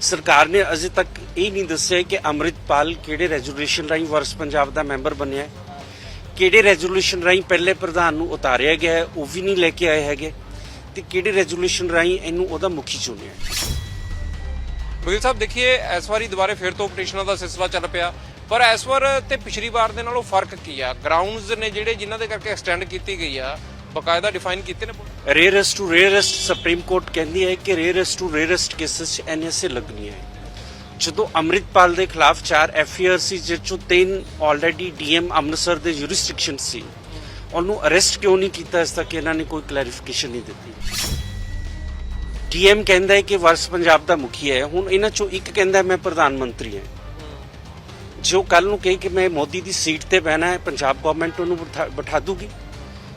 ਸਰਕਾਰ ਨੇ ਅਜੇ ਤੱਕ ਇਹ ਨਹੀਂ ਦੱਸਿਆ ਕਿ ਅੰਮ੍ਰਿਤਪਾਲ ਕਿਹੜੇ ਰੈਜ਼ੋਲੂਸ਼ਨ ਰਾਹੀਂ ਵਰਸ ਪੰਜਾਬ ਦਾ ਮੈਂਬਰ ਬਣਿਆ ਹੈ। ਕਿਹੜੇ ਰੈਜ਼ੋਲੂਸ਼ਨ ਰਾਹੀਂ ਪਹਿਲੇ ਪ੍ਰਧਾਨ ਨੂੰ ਉਤਾਰਿਆ ਗਿਆ ਹੈ, ਉਹ ਵੀ ਨਹੀਂ ਲੈ ਕੇ ਆਏ ਹੈਗੇ। ਤੇ ਕਿਹੜੇ ਰੈਜ਼ੋਲੂਸ਼ਨ ਰਾਹੀਂ ਇਹਨੂੰ ਉਹਦਾ ਮੁਖੀ ਚੁਣਿਆ ਹੈ। ਸਾਹਿਬ, ਦੇਖੀਏ, ਇਸ ਵਾਰੀ ਦੁਬਾਰੇ ਫਿਰ ਤੋਂ ਪਟੀਸ਼ਨਾਂ ਦਾ ਸਿਲਸਿਲਾ ਚੱਲ ਪਿਆ। ਪਰ ਇਸ ਵਾਰ ਤੇ ਪਿਛਲੀ ਵਾਰ ਦੇ ਨਾਲੋਂ ਫ਼ਰਕ ਕੀ ਆ? ਗਰਾਊਂਡਸ ਨੇ ਜਿਹੜੇ ਜਿਨ੍ਹਾਂ ਦੇ ਕਰਕੇ ਐਕਸਟੈਂਡ ਕੀਤੀ ਗਈ ਆ ਬਕਾਇਦਾ ਡਿਫਾਈਨ ਕੀਤੇ ਨੇ rarest to rarest Supreme Court ਕਹਿੰਦੀ ਹੈ ਕਿ ਰੇਅਰੈਸਟ ਟੂ ਰੇਅਰੈਸਟ ਕੇਸਸ 'ਚ ਐਨਐਸਏ ਲੱਗਣੀ ਹੈ। ਜਦੋਂ ਅੰਮ੍ਰਿਤਪਾਲ ਦੇ ਖਿਲਾਫ 4 ਐਫਆਈਆਰ ਸੀ ਜਿਸ ਚੋਂ ਤਿੰਨ ਆਲਰੇਡੀ ਡੀਐਮ ਅੰਮ੍ਰਿਤਸਰ ਦੇ ਜੁਰਿਸਡਿਕਸ਼ਨ ਸੀ, ਉਹਨੂੰ ਅਰੈਸਟ ਕਿਉਂ ਨਹੀਂ ਕੀਤਾ ਇਸ ਤੱਕ ਇਹਨਾਂ ਨੇ ਕੋਈ ਕਲੈਰੀਫਿਕੇਸ਼ਨ ਨਹੀਂ ਦਿੱਤੀ? ਡੀਐਮ ਕਹਿੰਦਾ ਹੈ ਕਿ ਵਰਸ ਪੰਜਾਬ ਦਾ ਮੁਖੀ ਹੈ। ਹੁਣ ਇਹਨਾਂ ਚੋਂ ਇੱਕ ਕਹਿੰਦਾ ਮੈਂ ਪ੍ਰਧਾਨ ਮੰਤਰੀ ਹਾਂ। ਜੋ ਕੱਲ ਨੂੰ ਕਹੇ ਕਿ ਮੈਂ ਮੋਦੀ ਦੀ ਸੀਟ ਤੇ ਬਹਿਣਾ ਹੈ, ਪੰਜਾਬ ਗਵਰਨਮੈਂਟ ਉਹਨੂੰ ਬਿਠਾ- ਬਿਠਾ ਦੂਗੀ?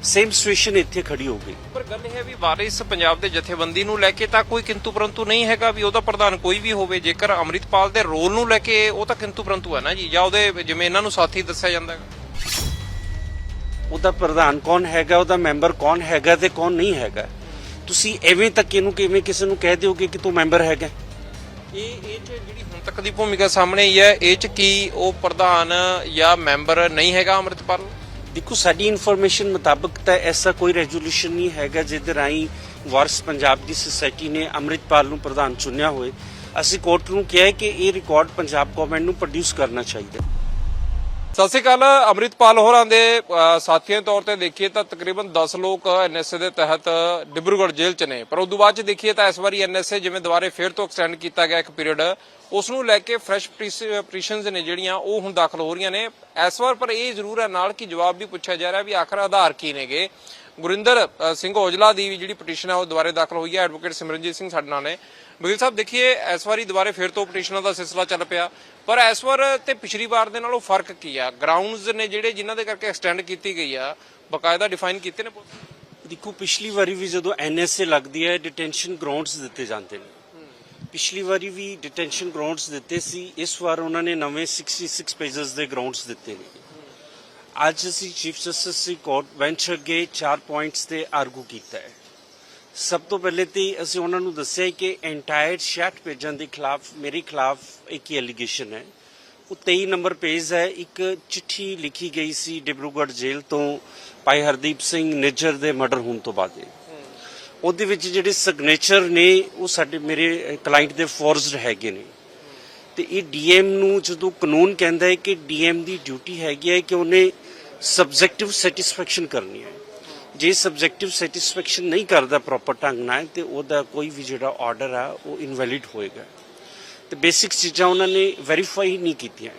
ਸੇਮ ਸਿਚੁਏਸ਼ਨ ਇੱਥੇ ਖੜੀ ਹੋ ਗਈ। ਪਰ ਗੱਲ ਇਹ ਹੈ ਵੀ ਵਾਰਿਸ ਪੰਜਾਬ ਦੇ ਜਥੇਬੰਦੀ ਨੂੰ ਲੈ ਕੇ ਤਾਂ ਕੋਈ ਕਿੰਤੂ ਪਰੰਤੂ ਨਹੀਂ ਹੈਗਾ ਵੀ ਉਹਦਾ ਪ੍ਰਧਾਨ ਕੋਈ ਵੀ ਹੋਵੇ। ਜੇਕਰ ਅੰਮ੍ਰਿਤਪਾਲ ਦੇ ਰੋਲ ਨੂੰ ਲੈ ਕੇ ਉਹ ਤਾਂ ਕਿੰਤੂ ਪਰੰਤੂ ਹੈ ਨਾ ਜੀ ਜਾਂ ਉਹਦੇ ਜਿਵੇਂ ਇਹਨਾਂ ਨੂੰ ਸਾਥੀ ਦੱਸਿਆ ਜਾਂਦਾ ਹੈ ਉਹਦਾ ਪ੍ਰਧਾਨ ਕੌਣ ਹੈਗਾ ਉਹਦਾ ਮੈਂਬਰ ਕੌਣ ਹੈਗਾ ਤੇ ਕੌਣ ਨਹੀਂ ਹੈਗਾ। ਤੁਸੀਂ ਐਵੇਂ ਤੱਕ ਇਹਨੂੰ ਕਿਵੇਂ ਕਿਸੇ ਨੂੰ ਕਹਿ ਦਿਓਗੇ ਕਿ ਤੂੰ ਮੈਂਬਰ ਹੈਗਾ? ਇਹ ਇਹ ਚ ਜਿਹੜੀ ਹੁਣ ਤੱਕ ਦੀ ਭੂਮਿਕਾ ਸਾਹਮਣੇ ਆਈ ਹੈ ਇਹ ਚ ਕੀ ਉਹ ਪ੍ਰਧਾਨ ਜਾਂ ਮੈਂਬਰ ਨਹੀਂ ਹੈਗਾ ਅੰਮ੍ਰਿਤਪਾਲ? ਦੇਖੋ, ਸਾਡੀ ਇਨਫੋਰਮੇਸ਼ਨ ਮੁਤਾਬਕ ਤਾਂ ਐਸਾ ਕੋਈ ਰੈਜ਼ੋਲੂਸ਼ਨ ਨਹੀਂ ਹੈਗਾ ਜਿਹਦੇ ਰਾਹੀਂ ਵਾਰਸ ਪੰਜਾਬ ਦੀ ਸੁਸਾਇਟੀ ਨੇ ਅੰਮ੍ਰਿਤਪਾਲ ਨੂੰ ਪ੍ਰਧਾਨ ਚੁਣਿਆ ਹੋਏ ਅਸੀਂ ਕੋਰਟ ਨੂੰ ਕਿਹਾ ਹੈ ਕਿ ਇਹ ਰਿਕਾਰਡ ਪੰਜਾਬ ਗਵਰਨਮੈਂਟ ਨੂੰ ਪ੍ਰੋਡਿਊਸ ਕਰਨਾ ਚਾਹੀਦਾ ਸਤਿ ਸ਼੍ਰੀ ਅਕਾਲ, ਅੰਮ੍ਰਿਤਪਾਲ ਹੋਰਾਂ ਦੇ ਸਾਥੀਆਂ ਦੇ ਤੌਰ ਤੇ ਦੇਖੀਏ ਤਾਂ ਤਕਰੀਬਨ 10 ਲੋਕ ਐਨਐਸਏ ਦੇ ਤਹਿਤ ਡਿਬਰੂਗੜ੍ਹ ਜੇਲ੍ਹ 'ਚ ਨੇ। ਪਰ ਉਸ ਬਾਅਦ 'ਚ ਦੇਖੀਏ ਤਾਂ ਇਸ ਵਾਰੀ ਐਨਐਸਏ ਜਿਵੇਂ ਦੁਬਾਰੇ ਫੇਰ ਤੋਂ ਐਕਸਟੈਂਡ ਕੀਤਾ ਗਿਆ ਇੱਕ ਪੀਰੀਅਡ, ਉਸ ਨੂੰ ਲੈ ਕੇ ਫਰੈਸ਼ ਪਟੀਸ਼ਨਸ ਨੇ ਜਿਹੜੀਆਂ ਉਹ ਹੁਣ ਦਾਖਲ ਹੋ ਰਹੀਆਂ ਨੇ। ਇਸ ਵਾਰ ਪਰ ਇਹ ਜ਼ਰੂਰ ਹੈ ਨਾਲ ਕਿ ਜਵਾਬ ਵੀ ਪੁੱਛਿਆ ਜਾ ਰਿਹਾ ਵੀ ਆਖਰ ਆਧਾਰ ਕੀ ਨੇਗੇ। ਗੁਰਿੰਦਰ ਸਿੰਘ ਔਜਲਾ ਦੀ ਵੀ ਜਿਹੜੀ ਪਟੀਸ਼ਨ ਹੈ ਉਹ ਦੁਬਾਰੇ ਦਾਖਲ ਹੋਈ ਹੈ। ਐਡਵੋਕੇਟ ਸਿਮਰਨਜੀਤ ਸਿੰਘ ਸਾਡੇ ਨਾਲ ਨੇ। ਵਕੀਲ ਸਾਹਿਬ, ਦੇਖੀਏ, ਇਸ ਵਾਰੀ ਦੁਬਾਰੇ ਫਿਰ ਤੋਂ ਪਟੀਸ਼ਨਾਂ ਦਾ ਸਿਲਸਿਲਾ ਚੱਲ ਪਿਆ। ਪਰ ਇਸ ਵਾਰ ਤੇ ਪਿਛਲੀ ਵਾਰ ਦੇ ਨਾਲੋਂ ਫ਼ਰਕ ਕੀ ਆ? ਗਰਾਊਂਡਸ ਨੇ ਜਿਹੜੇ ਜਿਨ੍ਹਾਂ ਦੇ ਕਰਕੇ ਐਕਸਟੈਂਡ ਕੀਤੀ ਗਈ ਆ, ਬਕਾਇਦਾ ਡਿਫਾਈਨ ਕੀਤੇ ਨੇ ਦੇਖੋ, ਪਿਛਲੀ ਵਾਰੀ ਵੀ ਜਦੋਂ ਐਨਐਸਏ ਲੱਗਦੀ ਹੈ ਡਿਟੈਂਸ਼ਨ ਗਰਾਊਂਡਸ ਦਿੱਤੇ ਜਾਂਦੇ ਨੇ। ਪਿਛਲੀ ਵਾਰੀ ਵੀ ਡਿਟੈਂਸ਼ਨ ਗਰਾਊਂਡਸ ਦਿੱਤੇ ਸੀ, ਇਸ ਵਾਰ ਉਹਨਾਂ ਨੇ ਨਵੇਂ 66 ਪੇजेस ਦੇ ਗਰਾਊਂਡਸ ਦਿੱਤੇ ਨੇ। ਅੱਜ ਅਸੀਂ ਚੀਫ ਜਸਟਿਸ ਦੀ ਕੋਰਟ ਬੈਂਚ ਅੱਗੇ ਚਾਰ ਪੁਆਇੰਟਸ ਤੇ ਆਰਗੂ ਕੀਤਾ ਹੈ। ਸਭ ਤੋਂ ਪਹਿਲੇ ਤੇ ਅਸੀਂ ਉਹਨਾਂ ਨੂੰ ਦੱਸਿਆ ਕਿ ਐਂਟਾਇਰ 66 ਪੇਜਾਂ ਦੇ ਖਿਲਾਫ, ਮੇਰੇ ਖਿਲਾਫ ਇੱਕ ਐਲੀਗੇਸ਼ਨ ਹੈ। ਉਹ 23 ਨੰਬਰ ਪੇਜ ਹੈ। ਇੱਕ ਚਿੱਠੀ ਲਿਖੀ ਗਈ ਸੀ ਡਿਬਰੂਗੜ੍ਹ ਜੇਲ੍ਹ ਤੋਂ ਭਾਈ ਹਰਦੀਪ ਸਿੰਘ ਨਿੱਜਰ ਦੇ ਮਰਡਰ ਹੋਣ ਤੋਂ ਬਾਅਦ। ਉਹਦੇ ਵਿੱਚ ਜਿਹੜੇ ਸਿਗਨੇਚਰ ਨੇ, ਉਹ ਸਾਡੇ ਮੇਰੇ ਕਲਾਇੰਟ ਦੇ ਫੋਰਸਡ ਹੈਗੇ ਨੇ। ਤੇ ਇਹ ਡੀਐਮ ਨੂੰ ਜਦੋਂ ਕਾਨੂੰਨ ਕਹਿੰਦਾ ਹੈ ਕਿ ਡੀਐਮ ਦੀ ਡਿਊਟੀ ਹੈਗੀ ਹੈ ਕਿ ਉਹਨੇ ਸਬਜੈਕਟਿਵ ਸੈਟੀਸਫੈਕਸ਼ਨ ਕਰਨੀ ਹੈ। ਜੇ ਸਬਜੈਕਟਿਵ ਸੈਟੀਸਫੈਕਸ਼ਨ ਨਹੀਂ ਕਰਦਾ ਪ੍ਰੋਪਰ ਢੰਗ ਨਾਲ, ਤੇ ਉਹਦਾ ਕੋਈ ਵੀ ਜਿਹੜਾ ਆਰਡਰ ਆ, ਉਹ ਇਨਵੈਲਿਡ ਹੋਏਗਾ। ਤੇ ਬੇਸਿਕ ਚੀਜ਼ਾਂ ਉਹਨਾਂ ਨੇ ਵੈਰੀਫਾਈ ਨਹੀਂ ਕੀਤੀਆਂ।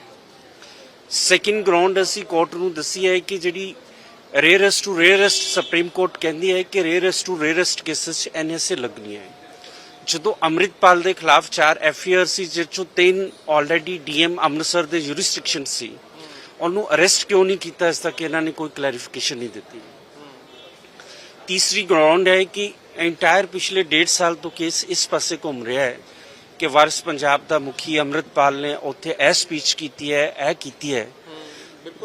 ਸੈਕਿੰਡ ਗਰਾਊਂਡ ਅਸੀਂ ਕੋਰਟ ਨੂੰ ਦੱਸੀ ਹੈ ਕਿ ਜਿਹੜੀ rarest to rarest Supreme Court ਕਹਿੰਦੀ ਹੈ ਕਿ ਰੇਅਰੈਸਟ ਟੂ ਰੇਅਰੈਸਟ ਕੇਸਸ 'ਚ ਐਨਐਸਏ ਲੱਗਣੀ ਹੈ। ਜਦੋਂ ਅੰਮ੍ਰਿਤਪਾਲ ਦੇ ਖਿਲਾਫ 4 ਐਫਆਈਆਰ ਸੀ, ਜਿਸ ਚੋਂ ਤਿੰਨ ਆਲਰੇਡੀ ਡੀਐਮ ਅੰਮ੍ਰਿਤਸਰ ਦੇ ਜੁਰਿਸਡਿਕਸ਼ਨ ਸੀ, ਉਹਨੂੰ ਅਰੈਸਟ ਕਿਉਂ ਨਹੀਂ ਕੀਤਾ ਇਸ ਤੱਕ ਇਹਨਾਂ ਨੇ ਕੋਈ ਕਲੈਰੀਫਿਕੇਸ਼ਨ ਨਹੀਂ ਦਿੱਤੀ? ਤੀਸਰੀ ਗਰਾਊਂਡ ਹੈ ਕਿ ਐਂਟਾਇਰ ਪਿਛਲੇ 1.5 ਸਾਲ ਤੋਂ ਕੇਸ ਇਸ ਪਾਸੇ ਘੁੰਮ ਰਿਹਾ ਹੈ ਕਿ ਵਾਰਿਸ ਪੰਜਾਬ ਦਾ ਮੁਖੀ ਅੰਮ੍ਰਿਤਪਾਲ ਨੇ ਉੱਥੇ ਇਹ ਸਪੀਚ ਕੀਤੀ ਹੈ ਇਹ ਕੀਤੀ ਹੈ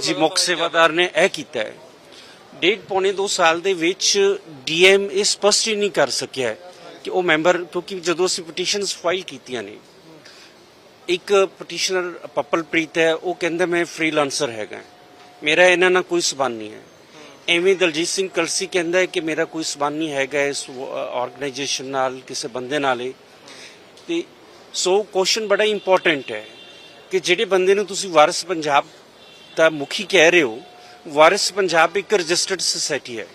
ਜੀ ਮੁੱਖ ਸੇਵਾਦਾਰ ਨੇ ਇਹ ਕੀਤਾ ਹੈ ਡੇਢ ਪੌਣੇ 2 ਸਾਲ ਦੇ ਵਿੱਚ ਡੀਐਮ ਇਹ ਸਪਸ਼ਟ ਹੀ ਨਹੀਂ ਕਰ ਸਕਿਆ ਕਿ ਉਹ ਮੈਂਬਰ ਕਿਉਂਕਿ ਜਦੋਂ ਅਸੀਂ ਪਟੀਸ਼ਨਸ ਫਾਈਲ ਕੀਤੀਆਂ ਨੇ ਇੱਕ ਪਟੀਸ਼ਨਰ ਪਪਲਪ੍ਰੀਤ ਹੈ ਉਹ ਕਹਿੰਦਾ ਮੈਂ ਫ੍ਰੀਲਾਂਸਰ ਹੈਗਾ ਮੇਰਾ ਇਹਨਾਂ ਨਾਲ ਕੋਈ ਸਬੰਧ ਨਹੀਂ ਹੈ ਐਵੇਂ ਦਲਜੀਤ ਸਿੰਘ ਕਲਸੀ ਕਹਿੰਦਾ ਹੈ ਕਿ ਮੇਰਾ ਕੋਈ ਸਬੰਧ ਨਹੀਂ ਹੈਗਾ ਇਸ ਆਰਗੇਨਾਈਜੇਸ਼ਨ ਨਾਲ, ਕਿਸੇ ਬੰਦੇ ਨਾਲ ਇਹ। ਤੇ ਸੋ ਕੁਐਸਚਨ ਬੜਾ ਇੰਪੋਰਟੈਂਟ ਹੈ ਕਿ ਜਿਹੜੇ ਬੰਦੇ ਨੂੰ ਤੁਸੀਂ ਵਾਰਿਸ ਪੰਜਾਬ ਦਾ ਮੁਖੀ ਕਹਿ ਰਹੇ ਹੋ, ਵਾਰਿਸ ਪੰਜਾਬ ਇੱਕ ਰਜਿਸਟਰਡ ਸੁਸਾਇਟੀ ਹੈ,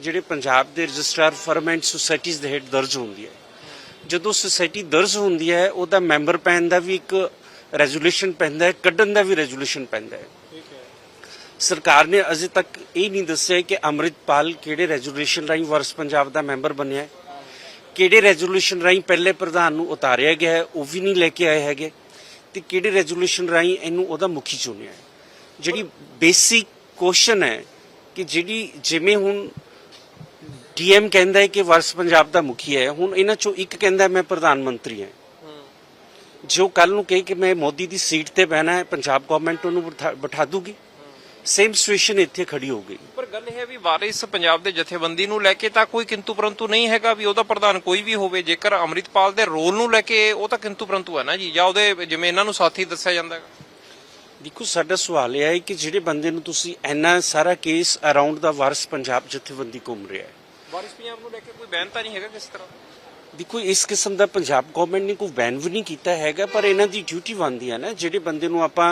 ਜਿਹੜੇ ਪੰਜਾਬ ਦੇ ਰਜਿਸਟਰਾਰ ਫਰਮ ਐਂਡ ਸੁਸਾਇਟੀਜ਼ ਦੇ ਹੇਠ ਦਰਜ ਹੁੰਦੀ ਹੈ ਜਦੋਂ ਸੁਸਾਇਟੀ ਦਰਜ ਹੁੰਦੀ ਹੈ, ਉਹਦਾ ਮੈਂਬਰ ਪੈਨ ਦਾ ਵੀ ਇੱਕ ਰੈਜ਼ੋਲੂਸ਼ਨ ਪੈਂਦਾ ਹੈ, ਕੱਢਣ ਦਾ ਵੀ ਰੈਜ਼ੋਲੂਸ਼ਨ ਪੈਂਦਾ ਹੈ ਸਰਕਾਰ ਨੇ ਅਜੇ ਤੱਕ ਇਹ ਨਹੀਂ ਦੱਸਿਆ ਕਿ ਅੰਮ੍ਰਿਤਪਾਲ ਕਿਹੜੇ ਰੈਜ਼ੋਲੂਸ਼ਨ ਰਾਹੀਂ ਵਰਸ ਪੰਜਾਬ ਦਾ ਮੈਂਬਰ ਬਣਿਆ ਹੈ। ਕਿਹੜੇ ਰੈਜ਼ੋਲੂਸ਼ਨ ਰਾਹੀਂ ਪਹਿਲੇ ਪ੍ਰਧਾਨ ਨੂੰ ਉਤਾਰਿਆ ਗਿਆ ਹੈ, ਉਹ ਵੀ ਨਹੀਂ ਲੈ ਕੇ ਆਏ ਹੈਗੇ। ਤੇ ਕਿਹੜੇ ਰੈਜ਼ੋਲੂਸ਼ਨ ਰਾਹੀਂ ਇਹਨੂੰ ਉਹਦਾ ਮੁਖੀ ਚੁਣਿਆ ਹੈ। ਜਿਹੜੀ ਬੇਸਿਕ ਕੁਐਸਚਨ ਹੈ ਕਿ ਜਿਹੜੀ ਜਿਵੇਂ ਹੁਣ ਡੀਐਮ ਕਹਿੰਦਾ ਹੈ ਕਿ ਵਰਸ ਪੰਜਾਬ ਦਾ ਮੁਖੀ ਹੈ, ਹੁਣ ਇਹਨਾਂ ਚੋਂ ਇੱਕ ਕਹਿੰਦਾ ਮੈਂ ਪ੍ਰਧਾਨ ਮੰਤਰੀ ਹਾਂ। ਜੋ ਕੱਲ ਨੂੰ ਕਹੇ ਕਿ ਮੈਂ ਮੋਦੀ ਦੀ ਸੀਟ ਤੇ ਬਹਿਣਾ ਹੈ, ਪੰਜਾਬ ਗਵਰਨਮੈਂਟ ਉਹਨੂੰ ਬਿਠਾ- ਬਿਠਾ ਦੂਗੀ। ਸੇਮ ਸਿਚੁਏਸ਼ਨ ਇੱਥੇ ਖੜੀ ਹੋ ਗਈ। ਪਰ ਗੱਲ ਇਹ ਹੈ ਵੀ ਵਾਰਿਸ ਪੰਜਾਬ ਦੇ ਜਥੇਬੰਦੀ ਨੂੰ ਲੈ ਕੇ ਤਾਂ ਕੋਈ ਕਿੰਤੂ ਪਰੰਤੂ ਨਹੀਂ ਹੈਗਾ ਵੀ ਉਹਦਾ ਪ੍ਰਧਾਨ ਕੋਈ ਵੀ ਹੋਵੇ। ਜੇਕਰ ਅੰਮ੍ਰਿਤਪਾਲ ਦੇ ਰੋਲ ਨੂੰ ਲੈ ਕੇ ਉਹ ਤਾਂ ਕਿੰਤੂ ਪਰੰਤੂ ਹੈ ਨਾ ਜੀ ਜਾਂ ਉਹਦੇ ਜਿਵੇਂ ਇਹਨਾਂ ਨੂੰ ਸਾਥੀ ਦੱਸਿਆ ਜਾਂਦਾ ਹੈ ਦੇਖੋ ਸਾਡਾ ਸਵਾਲ ਇਹ ਹੈ ਕਿ ਜਿਹੜੇ ਬੰਦੇ ਨੂੰ ਤੁਸੀਂ ਇੰਨਾ ਸਾਰਾ ਕੇਸ ਅਰਾਊਂਡ ਦਾ ਵਾਰਸ ਪੰਜਾਬ ਜਥੇਬੰਦੀ ਘੁੰਮ ਰਿਹਾ ਹੈ। ਵਾਰਿਸ ਪੰਜਾਬ ਨੂੰ ਲੈ ਕੇ ਕੋਈ ਬੈਨ ਤਾਂ ਨਹੀਂ ਹੈਗਾ ਕਿਸ ਤਰ੍ਹਾਂ? ਦੇਖੋ ਇਸ ਕਿਸਮ ਦਾ ਪੰਜਾਬ ਗਵਰਨਮੈਂਟ ਨੇ ਕੋਈ ਬੈਨ ਵੀ ਨਹੀਂ ਕੀਤਾ ਹੈਗਾ ਪਰ ਇਹਨਾਂ ਦੀ ਡਿਊਟੀ ਬਣਦੀ ਹੈ ਨਾ ਜਿਹੜੇ ਬੰਦੇ ਨੂੰ ਆਪਾਂ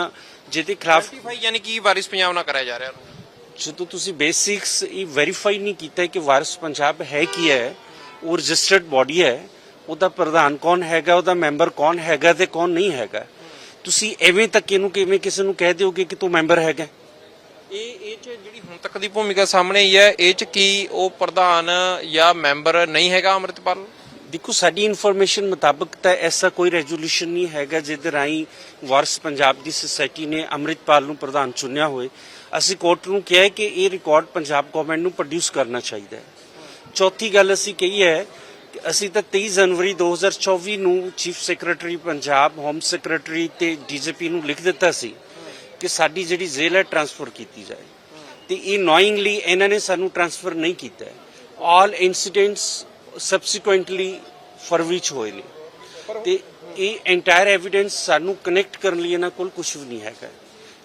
ਜਿਹਦੇ ਖਿਲਾਫ ਆਈਡੈਂਟੀਫਾਈ ਯਾਨੀ ਕਿ ਵਾਰਿਸ ਪੰਜਾਬ ਨਾਲ ਕਰਾਇਆ ਜਾ ਰਿਹਾ ਜਦੋਂ ਤੁਸੀਂ ਬੇਸਿਕਸ ਇਹ ਵੈਰੀਫਾਈ ਨਹੀਂ ਕੀਤਾ ਕਿ ਵਾਰਸ ਪੰਜਾਬ ਹੈ ਕੀ ਹੈ ਉਹ ਰਜਿਸਟਰਡ ਬਾਡੀ ਹੈ ਉਹਦਾ ਪ੍ਰਧਾਨ ਕੌਣ ਹੈਗਾ ਉਹਦਾ ਮੈਂਬਰ ਕੌਣ ਹੈਗਾ ਤੇ ਕੌਣ ਨਹੀਂ ਹੈਗਾ ਤੁਸੀਂ ਐਵੇਂ ਤੱਕ ਇਹਨੂੰ ਕਿਵੇਂ ਕਿਸੇ ਨੂੰ ਕਹਿ ਦਿਓਗੇ ਕਿ ਤੂੰ ਮੈਂਬਰ ਹੈਗਾ? ਇਹ ਇਹ ਚ ਜਿਹੜੀ ਹੁਣ ਤੱਕ ਦੀ ਭੂਮਿਕਾ ਸਾਹਮਣੇ ਆਈ ਹੈ ਇਹ ਚ ਕੀ ਉਹ ਪ੍ਰਧਾਨ ਜਾਂ ਮੈਂਬਰ ਨਹੀਂ ਹੈਗਾ ਅੰਮ੍ਰਿਤਪਾਲ? ਦੇਖੋ, ਸਾਡੀ ਇਨਫੋਰਮੇਸ਼ਨ ਮੁਤਾਬਕ ਤਾਂ ਐਸਾ ਕੋਈ ਰੈਜ਼ੋਲੂਸ਼ਨ ਨਹੀਂ ਹੈਗਾ ਜਿਹਦੇ ਰਾਹੀਂ ਵਾਰਸ ਪੰਜਾਬ ਦੀ ਸੁਸਾਇਟੀ ਨੇ ਅੰਮ੍ਰਿਤਪਾਲ ਨੂੰ ਪ੍ਰਧਾਨ ਚੁਣਿਆ ਹੋਏ। ਅਸੀਂ ਕੋਰਟ ਨੂੰ ਕਿਹਾ ਕਿ ਇਹ ਰਿਕਾਰਡ ਪੰਜਾਬ ਗਵਰਨਮੈਂਟ ਨੂੰ ਪ੍ਰੋਡਿਊਸ ਕਰਨਾ ਚਾਹੀਦਾ ਹੈ। ਚੌਥੀ ਗੱਲ ਅਸੀਂ ਕਹੀ ਹੈ ਕਿ ਅਸੀਂ ਤਾਂ 23 ਜਨਵਰੀ 2024 ਨੂੰ chief secretary Punjab, home secretary ਤੇ ਡੀਜੀਪੀ ਨੂੰ ਲਿਖ ਦਿੱਤਾ ਸੀ ਕਿ ਸਾਡੀ ਜਿਹੜੀ ਜੇਲ੍ਹ ਹੈ ਟ੍ਰਾਂਸਫਰ ਕੀਤੀ ਜਾਏ। ਤੇ ਇਹ ਨੋਇੰਗਲੀ ਇਹਨਾਂ ਨੇ ਸਾਨੂੰ ਟ੍ਰਾਂਸਫਰ ਨਹੀਂ ਕੀਤਾ ਆਲ ਇਨਸੀਡੈਂਟਸ ਸਬਸੀਕੁਐਂਟਲੀ ਫਰਵਿਚ ਹੋਏ ਨੇ। ਤੇ ਇਹ ਐਂਟਾਇਰ ਐਵੀਡੈਂਸ ਸਾਨੂੰ ਕਨੈਕਟ ਕਰਨ ਲਈ ਇਹਨਾਂ ਕੋਲ ਕੁਝ ਵੀ ਨਹੀਂ ਹੈਗਾ।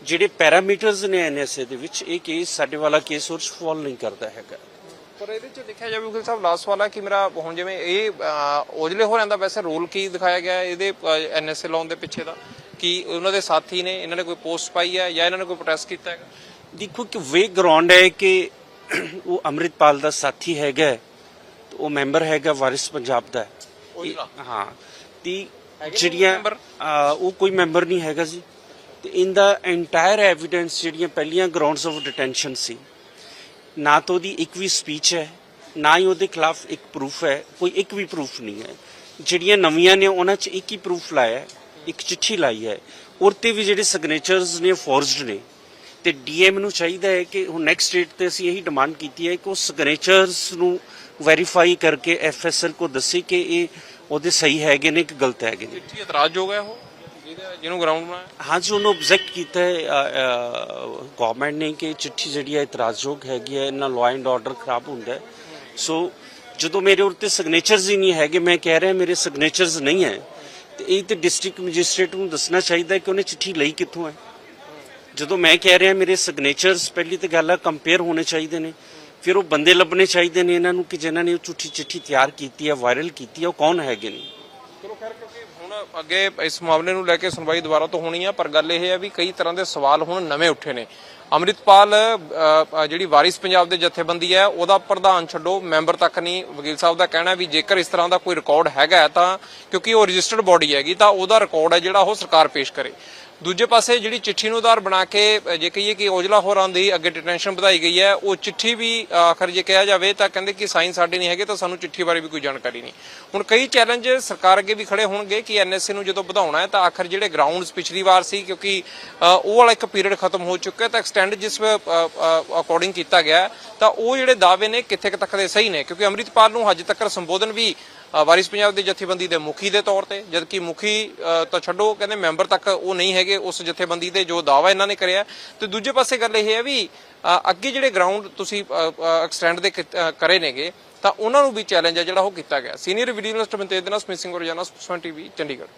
ਜਿਹੜੇ ਪੈਰਾਮੀਟਰਸ ਨੇ ਐਨਐਸਏ ਦੇ ਵਿੱਚ ਇਹ ਕੇਸ ਸਾਡੇ ਵਾਲਾ ਕੇਸ ਹੋਰ ਫਾਲ ਨਹੀਂ ਕਰਦਾ ਹੈਗਾ। ਪਰ ਇਹਦੇ ਚ ਦੇਖਿਆ ਜਾਵੇ ਉਗਲ ਸਾਹਿਬ ਲਾਸਟ ਵਾਲਾ ਕਿ ਮੇਰਾ ਹੁਣ ਜਿਵੇਂ ਇਹ ਔਜਲੇ ਹੋ ਜਾਂਦਾ ਵੈਸੇ ਰੋਲ ਕੀ ਦਿਖਾਇਆ ਗਿਆ ਇਹਦੇ ਐਨਐਸਏ ਲਾਉਣ ਦੇ ਪਿੱਛੇ ਦਾ? ਕਿ ਉਹਨਾਂ ਦੇ ਸਾਥੀ ਨੇ ਇਹਨਾਂ ਨੇ ਕੋਈ ਪੋਸਟ ਪਾਈ ਹੈ ਜਾਂ ਇਹਨਾਂ ਨੇ ਕੋਈ ਪ੍ਰੋਟੈਸਟ ਕੀਤਾ ਹੈਗਾ? ਦੇਖੋ ਕਿ ਵੇ ਗਰਾਊਂਡ ਹੈ ਕਿ ਉਹ ਅੰਮ੍ਰਿਤਪਾਲ ਦਾ ਸਾਥੀ ਹੈਗਾ ਉਹ ਮੈਂਬਰ ਹੈਗਾ ਵਾਰਿਸ ਪੰਜਾਬ ਦਾ ਹਾਂ। ਤੇ ਜਿਹੜੀਆਂ? ਆ, ਉਹ ਕੋਈ ਮੈਂਬਰ ਨਹੀਂ ਹੈਗਾ ਜੀ। ਤੇ ਇਨ ਦਾ ਐਂਟਾਇਰ ਐਵੀਡੈਂਸ ਜਿਹੜੀਆਂ ਪਹਿਲੀਆਂ ਗਰਾਊਂਡਸ ਆਫ ਡਿਟੈਂਸ਼ਨ ਸੀ ਨਾ ਤਾਂ ਉਹਦੀ ਇੱਕ ਵੀ ਸਪੀਚ ਹੈ ਨਾ ਹੀ ਉਹਦੇ ਖਿਲਾਫ ਇੱਕ ਪ੍ਰੂਫ ਹੈ ਕੋਈ ਇੱਕ ਵੀ ਪ੍ਰੂਫ ਨਹੀਂ ਹੈ। ਜਿਹੜੀਆਂ ਨਵੀਆਂ ਨੇ ਉਹਨਾਂ 'ਚ ਇੱਕ ਹੀ ਪ੍ਰੂਫ ਲਾਇਆ ਹੈ ਇੱਕ ਚਿੱਠੀ ਲਾਈ ਹੈ। ਔਰ ਤੇ ਵੀ ਜਿਹੜੇ ਸਿਗਨੇਚਰਸ ਨੇ ਫੋਰਜਡ ਨੇ ਤੇ ਡੀਐਮ ਨੂੰ ਚਾਹੀਦਾ ਹੈ ਕਿ ਹੁਣ ਨੈਕਸਟ ਸਟੇਟ ਤੇ ਅਸੀਂ ਇਹੀ ਡਿਮਾਂਡ ਕੀਤੀ ਹੈ ਕਿ ਉਹ ਸਿਗਨੇਚਰਸ ਨੂੰ ਵੈਰੀਫਾਈ ਕਰਕੇ ਐਫਐਸਐਲ ਕੋ ਦੱਸੇ ਕਿ ਇਹ ਉਹਦੇ ਸਹੀ ਹੈਗੇ ਨੇ ਕਿ ਗਲਤ ਹੈਗੇ ਨੇ। ਚਿੱਠੀ ਇਤਰਾਜ਼ ਹੋ ਗਿਆ ਉਹ ਜਿਹਨੂੰ ਗਰਾਊਂਡ ਬਣਾਇਆ? ਹਾਂ ਜੀ ਉਹਨੂੰ ਆਬਜੈਕਟ ਕੀਤਾ ਹੈ ਗਵਰਨਮੈਂਟ ਨੇ ਕਿ ਚਿੱਠੀ ਜਿਹੜੀ ਹੈ ਇਤਰਾਜ਼ਯੋਗ ਹੈਗੀ ਹੈ ਇਹਨਾਂ ਲਾਅ ਐਂਡ ਆਰਡਰ ਖਰਾਬ ਹੁੰਦਾ ਹੈ। ਸੋ ਜਦੋਂ ਮੇਰੇ ਉੱਤੇ ਸਿਗਨੇਚਰਸ ਹੀ ਨਹੀਂ ਹੈਗੇ ਮੈਂ ਕਹਿ ਰਿਹਾ ਮੇਰੇ ਸਿਗਨੇਚਰਸ ਨਹੀਂ ਹੈ ਤੇ ਇਹ ਤੇ ਡਿਸਟ੍ਰਿਕਟ ਮੈਜਿਸਟ੍ਰੇਟ ਨੂੰ ਦੱਸਣਾ ਚਾਹੀਦਾ ਕਿ ਉਹਨੇ ਚਿੱਠੀ ਲਈ ਕਿੱਥੋਂ ਹੈ। ਜਦੋਂ ਮੈਂ ਕਹਿ ਰਿਹਾ ਮੇਰੇ ਸਿਗਨੇਚਰਸ ਪਹਿਲੀ ਤੇ ਗੱਲ ਹੈ ਕੰਪੇਅਰ ਹੋਣੇ ਚਾਹੀਦੇ ਨੇ। ਫਿਰ ਉਹ ਬੰਦੇ ਲੱਭਣੇ ਚਾਹੀਦੇ ਨੇ ਇਹਨਾਂ ਨੂੰ ਕਿ ਜਿਨ੍ਹਾਂ ਨੇ ਉਹ ਝੂਠੀ ਚਿੱਠੀ ਤਿਆਰ ਕੀਤੀ ਹੈ ਵਾਇਰਲ ਕੀਤੀ ਹੈ, ਉਹ ਕੌਣ ਹੈਗੇ ਨੇ? ਚਲੋ ਖੈਰ, ਕਿਉਂਕਿ ਹੁਣ ਅੱਗੇ ਇਸ ਮਾਮਲੇ ਨੂੰ ਲੈ ਕੇ ਸੁਣਵਾਈ ਦੁਬਾਰਾ ਤੋਂ ਹੋਣੀ ਆ, ਪਰ ਗੱਲ ਇਹ ਹੈ ਵੀ ਕਈ ਤਰ੍ਹਾਂ ਦੇ ਸਵਾਲ ਹੁਣ ਨਵੇਂ ਉੱਠੇ ਨੇ। ਅੰਮ੍ਰਿਤਪਾਲ ਜਿਹੜੀ ਵਾਰਿਸ ਪੰਜਾਬ ਦੇ ਜਥੇਬੰਦੀ ਹੈ, ਉਹਦਾ ਪ੍ਰਧਾਨ ਛੱਡੋ, ਮੈਂਬਰ ਤੱਕ ਨਹੀਂ, ਵਕੀਲ ਸਾਹਿਬ ਦਾ ਕਹਿਣਾ ਵੀ ਜੇਕਰ ਇਸ ਤਰ੍ਹਾਂ ਦਾ ਕੋਈ ਰਿਕਾਰਡ ਹੈਗਾ ਤਾਂ, ਕਿਉਂਕਿ ਉਹ ਰਜਿਸਟਰਡ ਬਾਡੀ ਹੈਗੀ, ਤਾਂ ਉਹਦਾ ਰਿਕਾਰਡ ਹੈ ਜਿਹੜਾ ਉਹ ਸਰਕਾਰ ਪੇਸ਼ ਕਰੇ। ਦੂਜੇ ਪਾਸੇ ਜਿਹੜੀ ਚਿੱਠੀ ਨੂੰ ਆਧਾਰ ਬਣਾ ਕੇ ਜੇ ਕਹੀਏ ਕਿ ਔਜਲਾ ਹੋਰਾਂ ਦੀ ਅੱਗੇ ਡਿਟੈਂਸ਼ਨ ਵਧਾਈ ਗਈ ਹੈ, ਉਹ ਚਿੱਠੀ ਵੀ, ਆਖਰ ਜੇ ਕਿਹਾ ਜਾਵੇ ਤਾਂ ਕਹਿੰਦੇ ਕਿ ਸਾਈਨ ਸਾਡੇ ਨਹੀਂ ਹੈਗੇ ਤਾਂ ਸਾਨੂੰ ਚਿੱਠੀ ਬਾਰੇ ਵੀ ਕੋਈ ਜਾਣਕਾਰੀ ਨਹੀਂ। ਹੁਣ ਕਈ ਚੈਲੰਜ ਸਰਕਾਰ ਅੱਗੇ ਵੀ ਖੜੇ ਹੋਣਗੇ ਕਿ ਐਨਐਸਏ ਨੂੰ ਜਦੋਂ ਵਧਾਉਣਾ ਹੈ ਤਾਂ ਆਖਰ ਜਿਹੜੇ ਗਰਾਊਂਡਸ ਪਿਛਲੀ ਵਾਰ ਸੀ, ਕਿਉਂਕਿ ਉਹ ਵਾਲਾ ਇੱਕ ਪੀਰੀਅਡ ਖਤਮ ਹੋ ਚੁੱਕਾ ਹੈ, ਤਾਂ ਐਕਸਟੈਂਡ ਜਿਸ ਅਕੋਰਡਿੰਗ ਕੀਤਾ ਗਿਆ ਤਾਂ ਉਹ ਜਿਹੜੇ ਦਾਅਵੇ ਨੇ ਕਿੱਥੇ ਤੱਕ ਦੇ ਸਹੀ ਨੇ? ਕਿਉਂਕਿ ਅੰਮ੍ਰਿਤਪਾਲ ਨੂੰ ਹਜੇ ਤੱਕ ਸੰਬੋਧਨ ਵੀ ਵਾਰਿਸ ਪੰਜਾਬ ਦੇ ਜਥੇਬੰਦੀ ਦੇ ਮੁਖੀ ਦੇ ਤੌਰ ਤੇ, ਜਦਕਿ ਮੁਖੀ ਤਾਂ ਛੱਡੋ, ਕਹਿੰਦੇ ਮੈਂਬਰ ਤੱਕ ਉਹ ਨਹੀਂ ਹੈਗੇ ਉਸ ਜਥੇਬੰਦੀ ਦੇ, ਜੋ ਦਾਅਵਾ ਇਹਨਾਂ ਨੇ ਕਰਿਆ ਤੇ ਦੂਜੇ ਪਾਸੇ ਗੱਲ ਇਹ ਹੈ ਵੀ ਅੱਗੇ ਜਿਹੜੇ ਗਰਾਊਂਡ ਤੁਸੀਂ ਐਕਸਟੈਂਡ ਦੇ ਕਰੇ ਨੇਗੇ, ਤਾਂ ਉਹਨਾਂ ਨੂੰ ਵੀ ਚੈਲੰਜ ਹੈ ਜਿਹੜਾ ਉਹ ਕੀਤਾ ਗਿਆ। ਸੀਨੀਅਰ ਵੀਡੀਓ ਜਰਨਲਿਸਟ ਬੰਤੇਜ ਦੇ ਨਾਲ ਸਮਿਤ ਸਿੰਘ ਰੋਜ਼ਾਨਾ ਸਪੋਕਸਮੈਨ ਟੀਵੀ, ਚੰਡੀਗੜ੍ਹ।